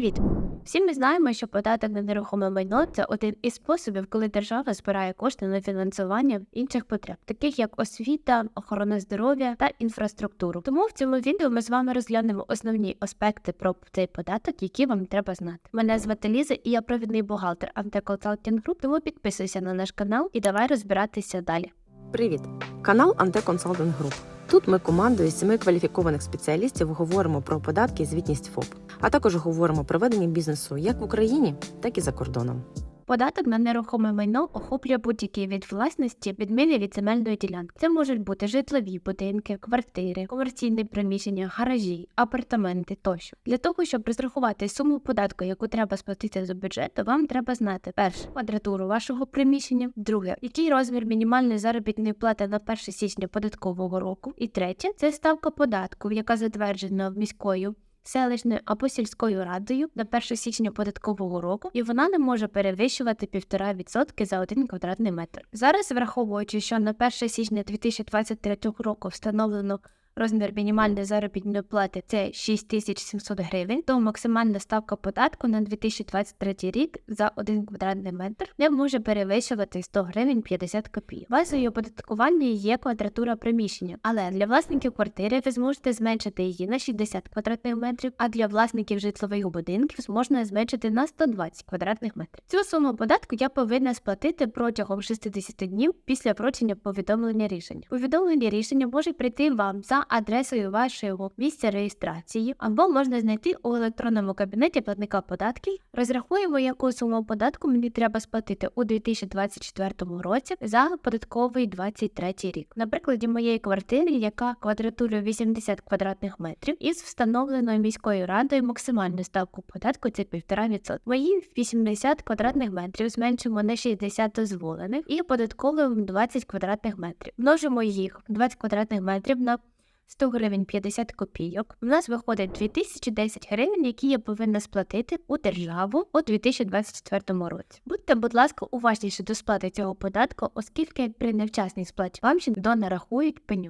Привіт! Всі ми знаємо, що податок на нерухоме майно це один із способів, коли держава збирає кошти на фінансування інших потреб, таких як освіта, охорона здоров'я та інфраструктуру. Тому в цьому відео ми з вами розглянемо основні аспекти про цей податок, які вам треба знати. Мене звати Ліза, і я провідний бухгалтер Антиконсалтинг Груп, тому підписуйся на наш канал і давай розбиратися далі. Привіт! Канал Консалтинг Груп. Тут ми командою семи кваліфікованих спеціалістів говоримо про податки і звітність ФОП, а також говоримо про ведення бізнесу як в Україні, так і за кордоном. Податок на нерухоме майно охоплює будь-який від власності, відміни від земельної ділянки. Це можуть бути житлові будинки, квартири, комерційні приміщення, гаражі, апартаменти тощо. Для того, щоб розрахувати суму податку, яку треба сплатити за бюджет, вам треба знати перше квадратуру вашого приміщення, друге, який розмір мінімальної заробітної плати на 1 січня податкового року, і третє це ставка податку, яка затверджена міською селищною або сільською радою на 1 січня податкового року, і вона не може перевищувати 1,5% за 1 квадратний метр. Зараз, враховуючи, що на 1 січня 2023 року встановлено розмір мінімальної заробітної плати це 6700 гривень, то максимальна ставка податку на 2023 рік за 1 квадратний метр не може перевищувати 100 гривень 50 копійок. Базою оподаткування є квадратура приміщення, але для власників квартири ви зможете зменшити її на 60 квадратних метрів, а для власників житлових будинків можна зменшити на 120 квадратних метрів. Цю суму податку я повинна сплатити протягом 60 днів після вручення повідомлення рішення. Повідомлення рішення може прийти вам за адресою вашого місця реєстрації, або можна знайти у електронному кабінеті платника податків. Розрахуємо, яку суму податку мені треба сплатити у 2024 році за податковий 23 рік. На прикладі моєї квартири, яка квадратурою 80 квадратних метрів, із встановленою міською радою максимальну ставку податку це 1,5%. Мої 80 квадратних метрів зменшимо на 60 дозволених і податковуємо 20 квадратних метрів. Множимо їх 20 квадратних метрів на 100 гривень 50 копійок. У нас виходить 2010 гривень, які я повинна сплатити у державу у 2024 році. Будьте, будь ласка, уважніші до сплати цього податку, оскільки при невчасній сплаті вам ще донарахують пеню.